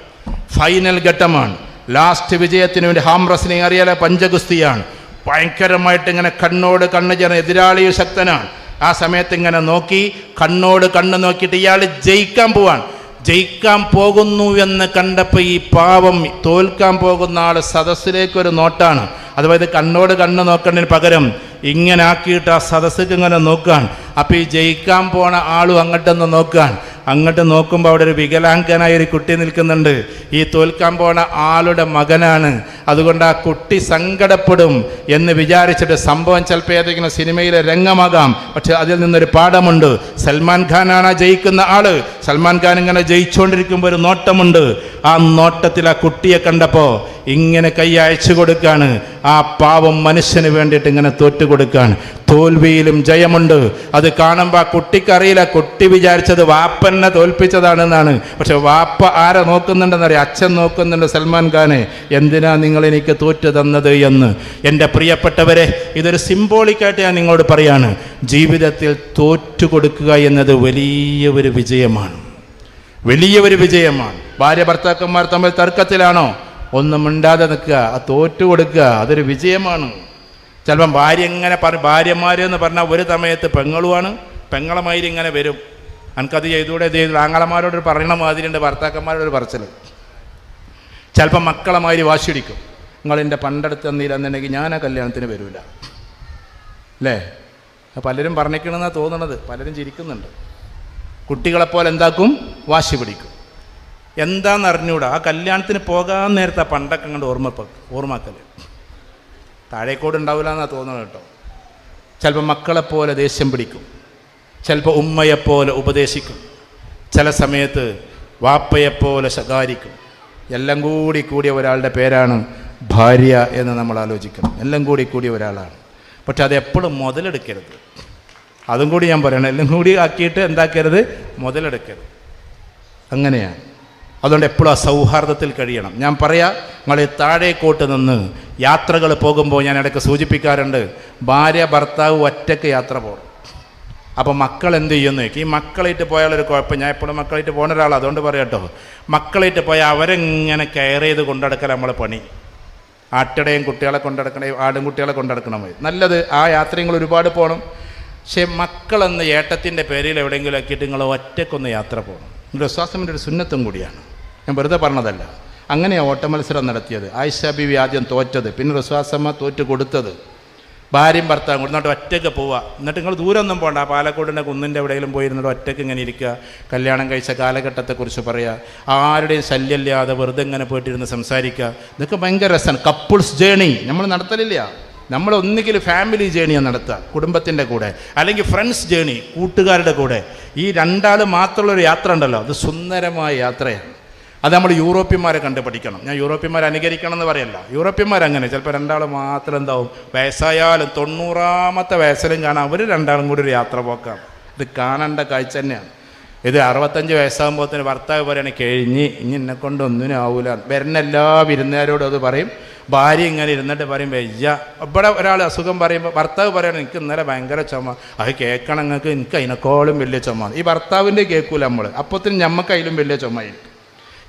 ഫൈനൽ ഘട്ടമാണ്. ലാസ്റ്റ് വിജയത്തിന് വേണ്ടി ഹാം റസ്ലിംഗ് അറിയാലോ? പഞ്ചഗുസ്തിയാണ്. ഭയങ്കരമായിട്ട് ഇങ്ങനെ കണ്ണോട് കണ്ണ് ചേർന്ന് എതിരാളി ശക്തനാണ്. ആ സമയത്ത് ഇങ്ങനെ നോക്കി കണ്ണോട് കണ്ണ് നോക്കിയിട്ട് ഇയാൾ ജയിക്കാൻ പോവാണ്. ജയിക്കാൻ പോകുന്നു എന്ന് കണ്ടപ്പോൾ ഈ പാവം തോൽക്കാൻ പോകുന്ന ആൾ സദസ്സിലേക്കൊരു നോട്ടാണ്. അതായത് കണ്ണോട് കണ്ണ് നോക്കേണ്ടതിന് പകരം ഇങ്ങനെ ആക്കിയിട്ട് ആ സദസ്സിക്ക് ഇങ്ങനെ നോക്കാൻ അപ്പോൾ ഈ ജയിക്കാൻ പോണ ആളും അങ്ങോട്ടൊന്ന് നോക്കാൻ അങ്ങോട്ട് നോക്കുമ്പോൾ അവിടെ ഒരു വികലാംഗനായ ഒരു കുട്ടി നിൽക്കുന്നുണ്ട്. ഈ തോൽക്കാൻ പോണ ആളുടെ മകനാണ്. അതുകൊണ്ട് ആ കുട്ടി സങ്കടപ്പെടും എന്ന് വിചാരിച്ചിട്ട് സംഭവം ചിലപ്പോൾ ഏതെങ്കിലും സിനിമയിലെ രംഗമാകാം. പക്ഷെ അതിൽ നിന്നൊരു പാഠമുണ്ട്. സൽമാൻ ഖാനാണ് ജയിക്കുന്ന ആൾ. സൽമാൻ ഖാൻ ഇങ്ങനെ ജയിച്ചുകൊണ്ടിരിക്കുമ്പോൾ ഒരു നോട്ടമുണ്ട്. ആ നോട്ടത്തിൽ ആ കുട്ടിയെ കണ്ടപ്പോൾ ഇങ്ങനെ കൈ അയച്ചു കൊടുക്കാണ്. ആ പാവം മനുഷ്യന് വേണ്ടിയിട്ട് ഇങ്ങനെ തോറ്റു കൊടുക്കാണ്. തോൽവിയിലും ജയമുണ്ട്. അത് കാണുമ്പോൾ കുട്ടിക്കറിയില്ല. കുട്ടി വിചാരിച്ചത് വാപ്പനെ തോൽപ്പിച്ചതാണെന്നാണ്. പക്ഷെ വാപ്പ ആരെ നോക്കുന്നുണ്ടെന്നറിയാം? അച്ഛൻ നോക്കുന്നുണ്ട് സൽമാൻ ഖാനെ. എന്തിനാ നിങ്ങൾ എനിക്ക് തോറ്റു തന്നത് എന്ന്? എന്റെ പ്രിയപ്പെട്ടവരെ ഇതൊരു സിംബോളിക്കായിട്ട് ഞാൻ നിങ്ങളോട് പറയാണ്. ജീവിതത്തിൽ തോറ്റു കൊടുക്കുക എന്നത് വലിയ ഒരു വിജയമാണ്. വലിയ ഒരു വിജയമാണ്. ഭാര്യ ഭർത്താക്കന്മാർ തമ്മിൽ തർക്കത്തിലാണോ? ഒന്നും മിണ്ടാതെ നിൽക്കുക. ആ തോറ്റു കൊടുക്കുക അതൊരു വിജയമാണ്. ചിലപ്പം ഭാര്യ ഇങ്ങനെ പറ ഭാര്യമാരെന്ന് പറഞ്ഞാൽ ഒരു സമയത്ത് പെങ്ങളുമാണ് പെങ്ങളമാതിരി ഇങ്ങനെ വരും. എനിക്കത് ചെയ്തൂടെ ചെയ്തു ആങ്ങളമാരോട് പറയണ മാതിരി ഉണ്ട് ഭർത്താക്കന്മാരോട് പറച്ചൽ ചിലപ്പം മക്കളമാതിരി വാശിടിക്കും നിങ്ങൾ എന്റെ പണ്ടെടുത്ത് തന്നില്ലെന്നുണ്ടെങ്കിൽ ഞാൻ ആ കല്യാണത്തിന് വരില്ല അല്ലേ? പലരും പറഞ്ഞിക്കണമെന്നാണ് തോന്നണത്. പലരും ചിരിക്കുന്നുണ്ട്. കുട്ടികളെപ്പോലെ എന്താക്കും? വാശി പിടിക്കും. എന്താണെന്ന് അറിഞ്ഞുകൂടാ ആ കല്യാണത്തിന് പോകാൻ നേരത്തെ പണ്ടൊക്കെ അങ്ങോട്ട് ഓർമ്മ ഓർമ്മാക്കൽ താഴേക്കോട് ഉണ്ടാവില്ല എന്നാണ് തോന്നുന്നത് കേട്ടോ. ചിലപ്പോൾ മക്കളെപ്പോലെ ദേഷ്യം പിടിക്കും. ചിലപ്പോൾ ഉമ്മയെപ്പോലെ ഉപദേശിക്കും. ചില സമയത്ത് വാപ്പയെപ്പോലെ ശകാരിക്കും. എല്ലാം കൂടി കൂടിയ ഒരാളുടെ പേരാണ് ഭാര്യ എന്ന് നമ്മൾ ആലോചിക്കണം. എല്ലാം കൂടി കൂടിയ ഒരാളാണ്. പക്ഷെ അത് എപ്പോഴും മുതലെടുക്കരുത്. അതും കൂടി ഞാൻ പറയണം. എല്ലാം കൂടി ആക്കിയിട്ട് എന്താക്കരുത്? മുതലെടുക്കരുത്. അങ്ങനെയാണ്. അതുകൊണ്ട് എപ്പോഴും ആ സൗഹാർദ്ദത്തിൽ കഴിയണം. ഞാൻ പറയാം നിങ്ങൾ താഴേക്കോട്ട് നിന്ന് യാത്രകൾ പോകുമ്പോൾ ഞാൻ ഇടയ്ക്ക് സൂചിപ്പിക്കാറുണ്ട് ഭാര്യ ഭർത്താവ് ഒറ്റയ്ക്ക് യാത്ര പോകണം. അപ്പോൾ മക്കൾ എന്ത് ചെയ്യുന്നു? ഈ മക്കളായിട്ട് പോയാലൊരു കുഴപ്പം ഞാൻ എപ്പോഴും മക്കളായിട്ട് പോകുന്ന ഒരാളാണ് അതുകൊണ്ട് പറയാട്ടോ മക്കളായിട്ട് പോയാൽ അവരെങ്ങനെ കെയർ ചെയ്ത് കൊണ്ടെടുക്കൽ നമ്മൾ പണി. ആട്ടിടയും കുട്ടികളെ കൊണ്ടെടുക്കണേ ആടും കുട്ടികളെ കൊണ്ടടക്കണം നല്ലത് ആ യാത്രയും ഒരുപാട് പോകണം പക്ഷേ മക്കളെന്ന് ഏട്ടത്തിന്റെ പേരിൽ എവിടെയെങ്കിലും ആക്കിയിട്ട് നിങ്ങൾ ഒറ്റക്കൊന്ന് യാത്ര പോകണം. വിശ്വാസത്തിന്റെ ഒരു സുന്നത്തും കൂടിയാണ്. ഞാൻ വെറുതെ പറഞ്ഞതല്ല. അങ്ങനെയാണ് ഓട്ടമത്സരം നടത്തിയത്. ആയിഷ ബിവി ആദ്യം തോറ്റത് പിന്നെ റസ്വാസമ്മ തോറ്റ് കൊടുത്തത്. ഭാര്യയും ഭർത്താവും കൂടി ഒറ്റയ്ക്ക് പോവുക എന്നിട്ട് നിങ്ങൾ ദൂരമൊന്നും പോകണ്ട പാലക്കോടിന്റെ കുന്നിന്റെ എവിടെയെങ്കിലും പോയിരുന്നിട്ട് ഒറ്റയ്ക്ക് ഇങ്ങനെ ഇരിക്കുക. കല്യാണം കഴിച്ച കാലഘട്ടത്തെക്കുറിച്ച് പറയുക ആരുടെയും ശല്യമില്ലാതെ വെറുതെ ഇങ്ങനെ പോയിട്ടിരുന്ന് സംസാരിക്കുക. ഇതൊക്കെ ഭയങ്കര രസമാണ്. Couples journey. നമ്മൾ നടത്തലില്ല. നമ്മൾ ഒന്നുകിൽ ഫാമിലി ജേണിയാണ് നടത്തുക കുടുംബത്തിന്റെ കൂടെ. അല്ലെങ്കിൽ ഫ്രണ്ട്സ് ജേണി കൂട്ടുകാരുടെ കൂടെ. ഈ രണ്ടാൾ മാത്രമുള്ളൊരു യാത്ര ഉണ്ടല്ലോ അത് സുന്ദരമായ യാത്രയാണ്. അത് നമ്മൾ യൂറോപ്യന്മാരെ കണ്ട് പഠിക്കണം. ഞാൻ യൂറോപ്യന്മാരെ അനുകരിക്കണം എന്ന് പറയല്ല. യൂറോപ്യന്മാർ അങ്ങനെ ചിലപ്പോൾ രണ്ടാൾ മാത്രം എന്താവും വയസ്സായാലും തൊണ്ണൂറാമത്തെ വയസ്സിലും കാണാൻ അവർ രണ്ടാളും കൂടി ഒരു യാത്ര പോക്കാണ്. ഇത് കാണേണ്ട കാഴ്ച തന്നെയാണ്. ഇത് അറുപത്തഞ്ച് വയസ്സാകുമ്പോഴത്തേന് ഭർത്താവ് പറയണ കഴിഞ്ഞ് ഇനി എന്നെ കൊണ്ട് ഒന്നിനും ആവൂല. വരുന്ന എല്ലാ വിരുന്നുകാരോടും അത് പറയും. ഭാര്യ ഇങ്ങനെ ഇരുന്നിട്ട് പറയും വയ്യ. ഇവിടെ ഒരാൾ അസുഖം പറയുമ്പോൾ ഭർത്താവ് പറയണം എനിക്ക് ഇന്നലെ ഭയങ്കര ചുമ. അത് കേൾക്കണം നിങ്ങൾക്ക് എനിക്ക് അതിനേക്കാളും വലിയ ചുമ. ഈ ഭർത്താവിന്റെ കേൾക്കൂല നമ്മൾ അപ്പത്തിന് ഞമ്മക്ക് വലിയ ചുമയായിരിക്കും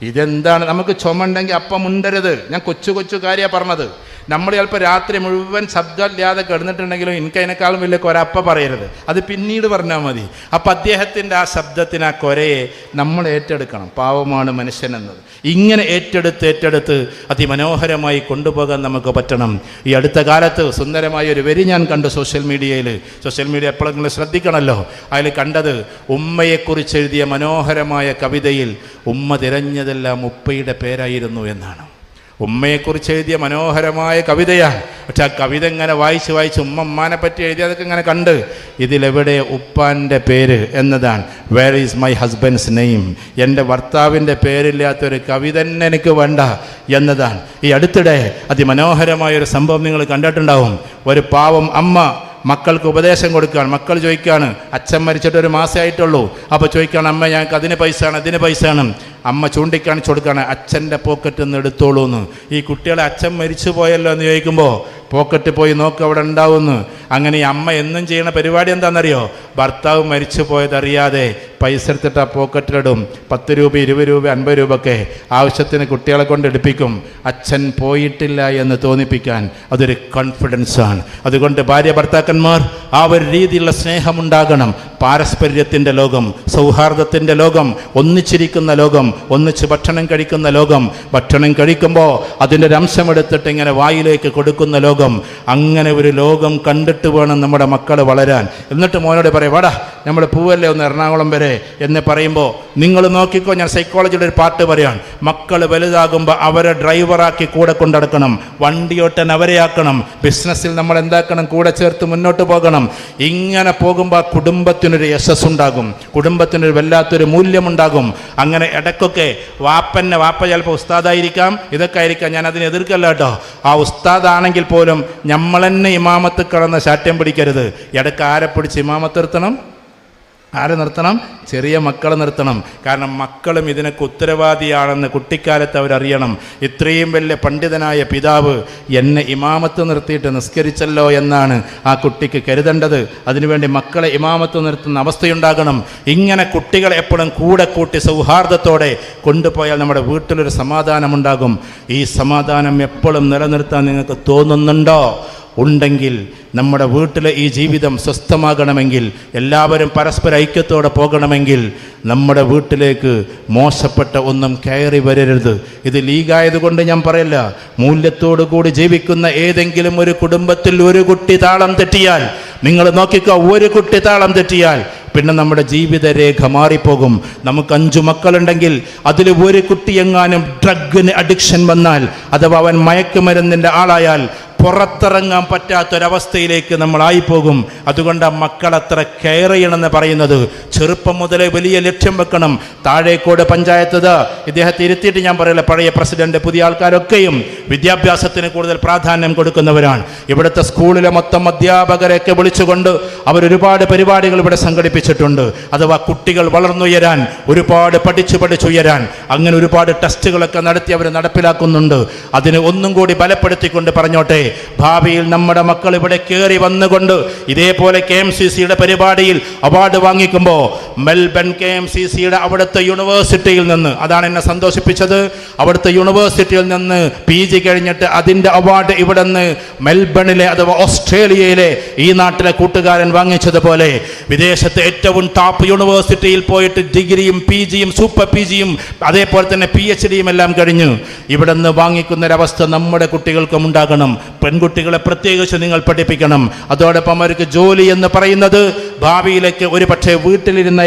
ഇതെന്താണ്? നമുക്ക് ചുമ ഉണ്ടെങ്കിൽ അപ്പം മുണ്ടരുത്. ഞാൻ കൊച്ചു കൊച്ചു കാര്യമാണ് പറഞ്ഞത്. നമ്മൾ ചിലപ്പോൾ രാത്രി മുഴുവൻ ശബ്ദമില്ലാതെ കിടന്നിട്ടുണ്ടെങ്കിലും എനിക്ക് അതിനേക്കാളും വലിയ കൊരപ്പ പറയരുത്. അത് പിന്നീട് പറഞ്ഞാൽ മതി. അപ്പം അദ്ദേഹത്തിന്റെ ആ ശബ്ദത്തിന് ആ കൊരയെ നമ്മൾ ഏറ്റെടുക്കണം. പാവമാണ് മനുഷ്യൻ എന്നത്. ഇങ്ങനെ ഏറ്റെടുത്ത് ഏറ്റെടുത്ത് അതിമനോഹരമായി കൊണ്ടുപോകാൻ നമുക്ക് പറ്റണം. ഈ അടുത്ത കാലത്ത് സുന്ദരമായ ഒരു വരി ഞാൻ കണ്ടു സോഷ്യൽ മീഡിയയിൽ സോഷ്യൽ മീഡിയ എപ്പോഴെങ്കിലും ശ്രദ്ധിക്കണമല്ലോ അതിൽ കണ്ടത് ഉമ്മയെക്കുറിച്ച് എഴുതിയ മനോഹരമായ കവിതയിൽ ഉമ്മ തിരഞ്ഞതെല്ലാം ഉപ്പയുടെ പേരായിരുന്നു എന്നാണ്. ഉമ്മയെക്കുറിച്ച് എഴുതിയ മനോഹരമായ കവിതയാണ് പക്ഷെ ആ കവിത ഇങ്ങനെ വായിച്ച് വായിച്ച് ഉമ്മമ്മാനെ പറ്റി പറ്റി എഴുതിയതൊക്കെ ഇങ്ങനെ കണ്ട് ഇതിലെവിടെ ഉപ്പാന്റെ പേര്? എന്നതാണ്. Where is my husband's name എന്റെ ഭർത്താവിന്റെ പേരില്ലാത്തൊരു കവിത തന്നെ എനിക്ക് വേണ്ട എന്നതാണ്. ഈ അടുത്തിടെ അതിമനോഹരമായ ഒരു സംഭവം നിങ്ങൾ കണ്ടിട്ടുണ്ടാവും. ഒരു പാവം അമ്മ മക്കൾക്ക് ഉപദേശം കൊടുക്കുകയാണ്. മക്കൾ ചോദിക്കുകയാണ് അച്ഛൻ മരിച്ചിട്ട് ഒരു മാസമായിട്ടുള്ളൂ അപ്പോൾ ചോദിക്കുകയാണ് അമ്മ ഞങ്ങൾക്ക് അതിന് പൈസയാണ് അതിന് പൈസയാണ്. അമ്മ ചൂണ്ടിക്കാണിച്ചു കൊടുക്കുകയാണ് അച്ഛന്റെ പോക്കറ്റിൽ നിന്ന് എടുത്തോളൂ എന്ന് ഈ കുട്ടികളെ അച്ഛൻ മരിച്ചു പോയല്ലോ എന്ന് ചോദിക്കുമ്പോൾ പോക്കറ്റ് പോയി നോക്ക് അവിടെ ഉണ്ടാവുമെന്ന് അങ്ങനെ ഈ അമ്മ എന്നും ചെയ്യുന്ന പരിപാടി എന്താണെന്നറിയോ? ഭർത്താവ് മരിച്ചു പോയതറിയാതെ പൈസ എടുത്തിട്ട് ആ പോക്കറ്റിലിടും പത്ത് രൂപ ഇരുപത് രൂപ അൻപത് രൂപ ഒക്കെ ആവശ്യത്തിന് കുട്ടികളെ കൊണ്ട് എടുപ്പിക്കും. അച്ഛൻ പോയിട്ടില്ല എന്ന് തോന്നിപ്പിക്കാൻ അതൊരു കോൺഫിഡൻസ് ആണ്. അതുകൊണ്ട് ഭാര്യ ഭർത്താക്കന്മാർ ആ ഒരു രീതിയിലുള്ള സ്നേഹമുണ്ടാകണം. പാരസ്പര്യത്തിന്റെ ലോകം സൗഹാർദ്ദത്തിന്റെ ലോകം ഒന്നിച്ചിരിക്കുന്ന ലോകം ഒന്നിച്ച് ഭക്ഷണം കഴിക്കുന്ന ലോകം. ഭക്ഷണം കഴിക്കുമ്പോൾ അതിന്റെ രംശമെടുത്തിട്ട് ഇങ്ങനെ വായിലേക്ക് കൊടുക്കുന്ന ലോകം. അങ്ങനെ ഒരു ലോകം കണ്ടിട്ട് വേണം നമ്മുടെ മക്കൾ വളരാൻ. എന്നിട്ട് മോനോട് പറയും വാടാ നമ്മൾ പൂവല്ലേ ഒന്ന് എറണാകുളം വരെ എന്ന് പറയുമ്പോൾ നിങ്ങൾ നോക്കിക്കോ ഞാൻ സൈക്കോളജിയുടെ ഒരു പാട്ട് പറയാണ് മക്കൾ വലുതാകുമ്പോൾ അവരെ ഡ്രൈവറാക്കി കൂടെ കൊണ്ടടക്കണം. വണ്ടിയോട്ടൻ അവരെ ആക്കണം. ബിസിനസ്സിൽ നമ്മൾ എന്താക്കണം? കൂടെ ചേർത്ത് മുന്നോട്ട് പോകണം. ഇങ്ങനെ പോകുമ്പോൾ കുടുംബത്തിനൊരു യശസ് ഉണ്ടാകും കുടുംബത്തിനൊരു വല്ലാത്തൊരു മൂല്യമുണ്ടാകും. അങ്ങനെ ഇടയ്ക്കൊക്കെ വാപ്പന്നെ വാപ്പ ചിലപ്പോൾ ഉസ്താദായിരിക്കാം. ഇതൊക്കെ ആയിരിക്കാം. ഞാൻ അതിനെ എതിർക്കല്ല കേട്ടോ. ആ ഉസ്താദാണെങ്കിൽ പോലും നമ്മളെന്നെ ഇമാമത്ത് കിടന്ന് ശാഠ്യം പിടിക്കരുത്. ഇടയ്ക്ക് ആരെ പിടിച്ച് ഇമാമത്ത് നിർത്തണം? ആരെ നിർത്തണം? ചെറിയ മക്കളെ നിർത്തണം. കാരണം മക്കളും ഇതിനൊക്കെ ഉത്തരവാദിയാണെന്ന് കുട്ടിക്കാലത്ത് അവരറിയണം. ഇത്രയും വലിയ പണ്ഡിതനായ പിതാവ് എന്നെ ഇമാമത്ത് നിർത്തിയിട്ട് നിസ്കരിച്ചല്ലോ എന്നാണ് ആ കുട്ടിക്ക് കരുതേണ്ടത്. അതിനുവേണ്ടി മക്കളെ ഇമാമത്ത് നിർത്തുന്ന അവസ്ഥയുണ്ടാകണം. ഇങ്ങനെ കുട്ടികളെ എപ്പോഴും കൂടെ കൂട്ടി സൗഹാർദ്ദത്തോടെ കൊണ്ടുപോയാൽ നമ്മുടെ വീട്ടിലൊരു സമാധാനമുണ്ടാകും. ഈ സമാധാനം എപ്പോഴും നിലനിർത്താൻ നിങ്ങൾക്ക് തോന്നുന്നുണ്ടോ? ഉണ്ടെങ്കിൽ നമ്മുടെ വീട്ടിലെ ഈ ജീവിതം സ്വസ്ഥമാകണമെങ്കിൽ എല്ലാവരും പരസ്പര ഐക്യത്തോടെ പോകണമെങ്കിൽ നമ്മുടെ വീട്ടിലേക്ക് മോശപ്പെട്ട ഒന്നും കയറി വരരുത്. ഇത് ലീഗായതുകൊണ്ട് ഞാൻ പറയല്ല. മൂല്യത്തോടു കൂടി ജീവിക്കുന്ന ഏതെങ്കിലും ഒരു കുടുംബത്തിൽ ഒരു കുട്ടി താളം തെറ്റിയാൽ നിങ്ങൾ നോക്കിക്കോ ഒരു കുട്ടി താളം തെറ്റിയാൽ പിന്നെ നമ്മുടെ ജീവിതരേഖ മാറിപ്പോകും. നമുക്ക് അഞ്ചു മക്കളുണ്ടെങ്കിൽ അതിൽ ഒരു കുട്ടിയെങ്ങാനും ഡ്രഗിന് അഡിക്ഷൻ വന്നാൽ അഥവാ അവൻ മയക്കുമരുന്നിന്റെ ആളായാൽ പുറത്തിറങ്ങാൻ പറ്റാത്തൊരവസ്ഥയിലേക്ക് നമ്മളായിപ്പോകും. അതുകൊണ്ട് ആ മക്കളത്ര കെയർ ചെയ്യണമെന്ന് പറയുന്നത് ചെറുപ്പം മുതലേ വലിയ ലക്ഷ്യം വെക്കണം. താഴേക്കോട് പഞ്ചായത്ത് ദാ ഇദ്ദേഹത്തെ ഇരുത്തിയിട്ട് ഞാൻ പറയില്ല പഴയ പ്രസിഡന്റ് പുതിയ ആൾക്കാരൊക്കെയും വിദ്യാഭ്യാസത്തിന് കൂടുതൽ പ്രാധാന്യം കൊടുക്കുന്നവരാണ്. ഇവിടുത്തെ സ്കൂളിലെ മൊത്തം അധ്യാപകരെയൊക്കെ വിളിച്ചുകൊണ്ട് അവരൊരുപാട് പരിപാടികൾ ഇവിടെ സംഘടിപ്പിച്ചിട്ടുണ്ട്. അഥവാ കുട്ടികൾ വളർന്നുയരാൻ ഒരുപാട് പഠിച്ചു പഠിച്ചുയരാൻ അങ്ങനെ ഒരുപാട് ടെസ്റ്റുകളൊക്കെ നടത്തി അവർ നടപ്പിലാക്കുന്നുണ്ട്. അതിന് ഒന്നും കൂടി ബലപ്പെടുത്തിക്കൊണ്ട് പറഞ്ഞോട്ടെ ഭാവിയിൽ നമ്മുടെ മക്കൾ ഇവിടെ കയറി വന്നുകൊണ്ട് ഇതേപോലെ കെ എം സി സിയുടെ പരിപാടിയിൽ അവാർഡ് വാങ്ങിക്കുമ്പോൾ മെൽബൺ കെ എം സി സിയുടെ അവിടുത്തെ യൂണിവേഴ്സിറ്റിയിൽ നിന്ന് അതാണ് എന്നെ സന്തോഷിപ്പിച്ചത് അവിടുത്തെ യൂണിവേഴ്സിറ്റിയിൽ നിന്ന് പി ജി കഴിഞ്ഞിട്ട് അതിന്റെ അവാർഡ് ഇവിടെ നിന്ന് മെൽബണിലെ അഥവാ ഓസ്ട്രേലിയയിലെ ഈ നാട്ടിലെ കൂട്ടുകാരൻ വാങ്ങിച്ചതുപോലെ വിദേശത്തെ ഏറ്റവും ടോപ്പ് യൂണിവേഴ്സിറ്റിയിൽ പോയിട്ട് ഡിഗ്രിയും പി ജിയും സൂപ്പർ പി ജിയും അതേപോലെ തന്നെ പി എച്ച് ഡിയും എല്ലാം കഴിഞ്ഞു ഇവിടെ നിന്ന് വാങ്ങിക്കുന്നൊരവസ്ഥ നമ്മുടെ കുട്ടികൾക്കും ഉണ്ടാകണം. പെൺകുട്ടികളെ പ്രത്യേകിച്ച് നിങ്ങൾ പഠിപ്പിക്കണം. അതോടൊപ്പം അവർക്ക് ജോലി എന്ന് പറയുന്നത് ഭാവിയിലേക്ക് ഒരു പക്ഷേ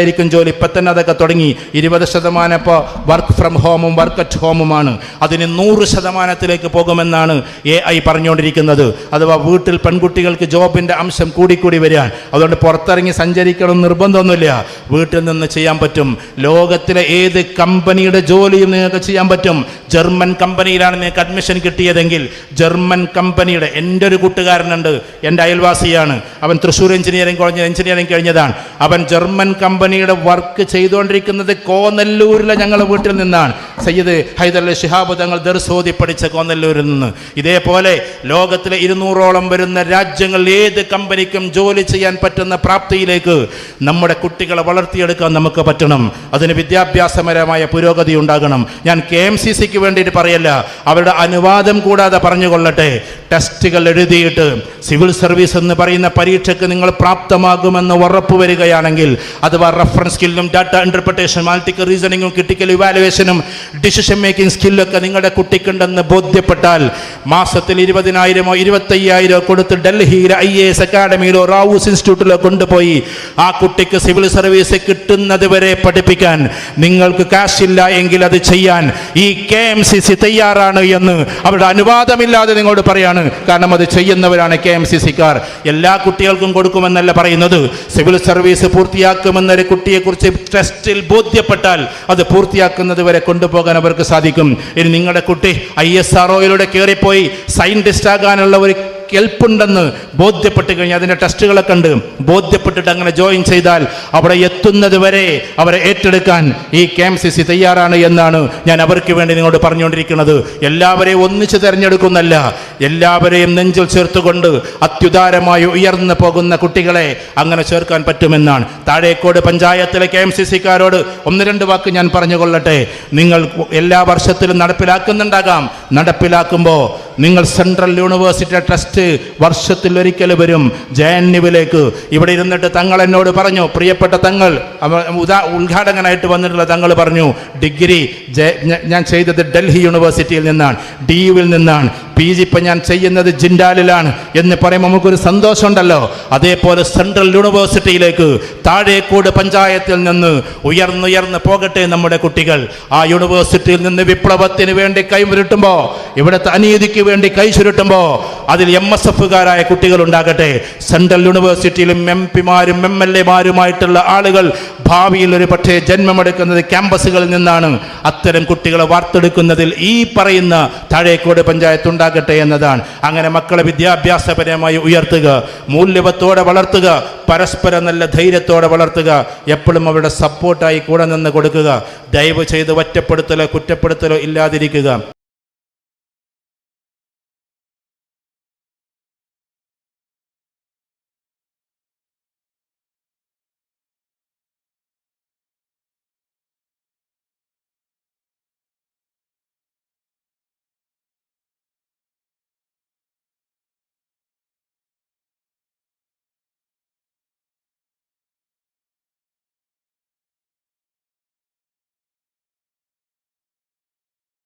വീട്ടിലിരുന്നായിരിക്കും ജോലി. ഇപ്പം തന്നെ അതൊക്കെ തുടങ്ങി. ഇരുപത് ശതമാനം ഇപ്പോൾ വർക്ക് ഫ്രം ഹോമും വർക്ക് അറ്റ് ഹോമുമാണ് അതിന് നൂറ് ശതമാനത്തിലേക്ക് പോകുമെന്നാണ് എ ഐ പറഞ്ഞുകൊണ്ടിരിക്കുന്നത്. അഥവാ വീട്ടിൽ പെൺകുട്ടികൾക്ക് ജോബിന്റെ അംശം കൂടിക്കൂടി വരികയാണ്. അതുകൊണ്ട് പുറത്തിറങ്ങി സഞ്ചരിക്കണം നിർബന്ധമൊന്നുമില്ല. വീട്ടിൽ നിന്ന് ചെയ്യാൻ പറ്റും. ലോകത്തിലെ ഏത് കമ്പനിയുടെ ജോലിയും നിങ്ങൾക്ക് ചെയ്യാൻ പറ്റും. ജർമ്മൻ കമ്പനിയിലാണ് നിങ്ങൾക്ക് അഡ്മിഷൻ കിട്ടിയതെങ്കിൽ ജർമ്മൻ കമ്പനിയുടെ എന്റെ ഒരു കൂട്ടുകാരനുണ്ട്. എന്റെ അയൽവാസിയാണ്. അവൻ തൃശ്ശൂർ എഞ്ചിനീയറിംഗ് കോളേജിൽ എഞ്ചിനീയറിംഗ് കഴിഞ്ഞതാണ്. അവൻ ജർമ്മൻ കമ്പനിയുടെ വർക്ക് ചെയ്തുകൊണ്ടിരിക്കുന്നത് കോന്നല്ലൂരിലെ ഞങ്ങളുടെ വീട്ടിൽ നിന്നാണ്. സയ്യിദ് ഹൈദർ അലി ഷിഹാബ് തങ്ങൾ ദർസോദി പഠിച്ച കോന്നല്ലൂരിൽ നിന്ന്. ഇതേപോലെ ലോകത്തിലെ ഇരുന്നൂറോളം വരുന്ന രാജ്യങ്ങളിൽ ഏത് കമ്പനിക്കും ജോലി ചെയ്യാൻ പറ്റുന്ന പ്രാപ്തിയിലേക്ക് നമ്മുടെ കുട്ടികളെ വളർത്തിയെടുക്കാൻ നമുക്ക് പറ്റണം. അതിന് വിദ്യാഭ്യാസപരമായ പുരോഗതി ഉണ്ടാകണം. ഞാൻ കെ എം സി സിക്ക് വേണ്ടിയിട്ട് പറയല്ല അവരുടെ അനുവാദം കൂടാതെ പറഞ്ഞുകൊള്ളട്ടെ. ടെസ്റ്റുകൾ എഴുതിയിട്ട് സിവിൽ സർവീസ് എന്ന് പറയുന്ന പരീക്ഷയ്ക്ക് നിങ്ങൾ പ്രാപ്തമാകുമെന്ന് ഉറപ്പ് വരികയാണെങ്കിൽ അഥവാ റഫറൻസ് സ്കില്ലും ഡാറ്റ ഇന്റർപ്രിട്ടേഷൻ മാൾട്ടിക്കൽ റീസണിങ്ങും ക്രിട്ടിക്കൽ ഇവാലുവേഷനും ഡിസിഷൻ മേക്കിംഗ് സ്കില്ലൊക്കെ നിങ്ങളുടെ കുട്ടിക്കുണ്ടെന്ന് ബോധ്യപ്പെട്ടാൽ മാസത്തിൽ ഇരുപതിനായിരമോ ഇരുപത്തയ്യായിരമോ കൊടുത്ത് ഡൽഹിയിലെ ഐ എ എസ് അക്കാഡമിയിലോ റാവൂസ് ഇൻസ്റ്റിറ്റ്യൂട്ടിലോ കൊണ്ടുപോയി ആ കുട്ടിക്ക് സിവിൽ സർവീസ് കിട്ടുന്നത് വരെ പഠിപ്പിക്കാൻ നിങ്ങൾക്ക് കാശില്ല എങ്കിൽ അത് ചെയ്യാൻ ഈ കെ എം സി സി തയ്യാറാണ് എന്ന് അവരുടെ അനുവാദമില്ലാതെ നിങ്ങളോട് പറയാണ്. കാരണം അത് ചെയ്യുന്നവരാണ് കെ എം സി സിക്കാർ. എല്ലാ കുട്ടികൾക്കും കൊടുക്കുമെന്നല്ല പറയുന്നത്. സിവിൽ സർവീസ് പൂർത്തിയാക്കുമെന്നൊരു കുട്ടിയെക്കുറിച്ച് ടെസ്റ്റിൽ ബോധ്യപ്പെട്ടാൽ അത് പൂർത്തിയാക്കുന്നത് വരെ കൊണ്ടുപോകാൻ അവർക്ക് സാധിക്കും. ഇനി നിങ്ങളുടെ കുട്ടി ഐ എസ് ആർ ഒയിലൂടെ കയറിപ്പോയി. സയന്റിസ്റ്റ് ആകാനുള്ള ഒരു കെൽപ്പുണ്ടെന്ന് ബോധ്യപ്പെട്ട് കഴിഞ്ഞാൽ അതിന്റെ ടെസ്റ്റുകളെ കണ്ട് ബോധ്യപ്പെട്ടിട്ട് അങ്ങനെ ജോയിൻ ചെയ്താൽ അവിടെ എത്തുന്നത് വരെ അവരെ ഏറ്റെടുക്കാൻ ഈ കെ എം സി സി തയ്യാറാണ് എന്നാണ് ഞാൻ അവർക്ക് വേണ്ടി നിങ്ങളോട് പറഞ്ഞുകൊണ്ടിരിക്കുന്നത്. എല്ലാവരെയും ഒന്നിച്ച് തിരഞ്ഞെടുക്കുന്നല്ല എല്ലാവരെയും നെഞ്ചിൽ ചേർത്തുകൊണ്ട് അത്യുദാരമായി ഉയർന്നു പോകുന്ന കുട്ടികളെ അങ്ങനെ ചേർക്കാൻ പറ്റുമെന്നാണ്. താഴേക്കോട് പഞ്ചായത്തിലെ കെ എം സി സിക്കാരോട് ഒന്ന് രണ്ട് വാക്ക് ഞാൻ പറഞ്ഞു കൊള്ളട്ടെ നിങ്ങൾ എല്ലാ വർഷത്തിലും നടപ്പിലാക്കുന്നുണ്ടാകാം. നടപ്പിലാക്കുമ്പോൾ നിങ്ങൾ സെൻട്രൽ യൂണിവേഴ്സിറ്റി ട്രസ്റ്റ് വർഷത്തിൽ ഒരിക്കൽ വരും. ജെ എൻ യുവിലേക്ക് ഇവിടെ ഇരുന്നിട്ട് തങ്ങൾ എന്നോട് പറഞ്ഞു പ്രിയപ്പെട്ട തങ്ങൾ ഉദാ ഉദ്ഘാടകനായിട്ട് വന്നിട്ടുള്ള തങ്ങൾ പറഞ്ഞു ഡിഗ്രി ഞാൻ ചെയ്തത് ഡൽഹി യൂണിവേഴ്സിറ്റിയിൽ നിന്നാണ് ഡി യുവിൽ നിന്നാണ്. പി ജി ഇപ്പം ഞാൻ ചെയ്യുന്നത് ജിൻഡാലിലാണ് എന്ന് പറയുമ്പോൾ നമുക്കൊരു സന്തോഷമുണ്ടല്ലോ. അതേപോലെ സെൻട്രൽ യൂണിവേഴ്സിറ്റിയിലേക്ക് താഴേക്കൂട് പഞ്ചായത്തിൽ നിന്ന് ഉയർന്നുയർന്ന് പോകട്ടെ നമ്മുടെ കുട്ടികൾ. ആ യൂണിവേഴ്സിറ്റിയിൽ നിന്ന് വിപ്ലവത്തിന് വേണ്ടി കൈമുരുട്ടുമ്പോൾ ഇവിടുത്തെ അനീതിക്ക് വേണ്ടി കൈ ചുരുട്ടുമ്പോൾ അതിൽ എം എസ് എഫുകാരായ കുട്ടികൾ ഉണ്ടാകട്ടെ. സെൻട്രൽ യൂണിവേഴ്സിറ്റിയിലും എം പിമാരും എം എൽ എമാരുമായിട്ടുള്ള ആളുകൾ ഭാവിയിൽ ഒരു പക്ഷേ ജന്മമെടുക്കുന്നത് ക്യാമ്പസുകളിൽ നിന്നാണ്. അത്തരം കുട്ടികളെ വാർത്തെടുക്കുന്നതിൽ ഈ പറയുന്ന താഴേക്കോട് പഞ്ചായത്ത് ഉണ്ടാകട്ടെ എന്നതാണ്. അങ്ങനെ മക്കളെ വിദ്യാഭ്യാസപരമായി ഉയർത്തുക മൂല്യവത്തോടെ വളർത്തുക പരസ്പരം നല്ല ധൈര്യത്തോടെ വളർത്തുക എപ്പോഴും അവരുടെ സപ്പോർട്ടായി കൂടെ നിന്ന് കൊടുക്കുക ദയവ് ചെയ്ത് ഒറ്റപ്പെടുത്തലോ കുറ്റപ്പെടുത്തലോ ഇല്ലാതിരിക്കുക.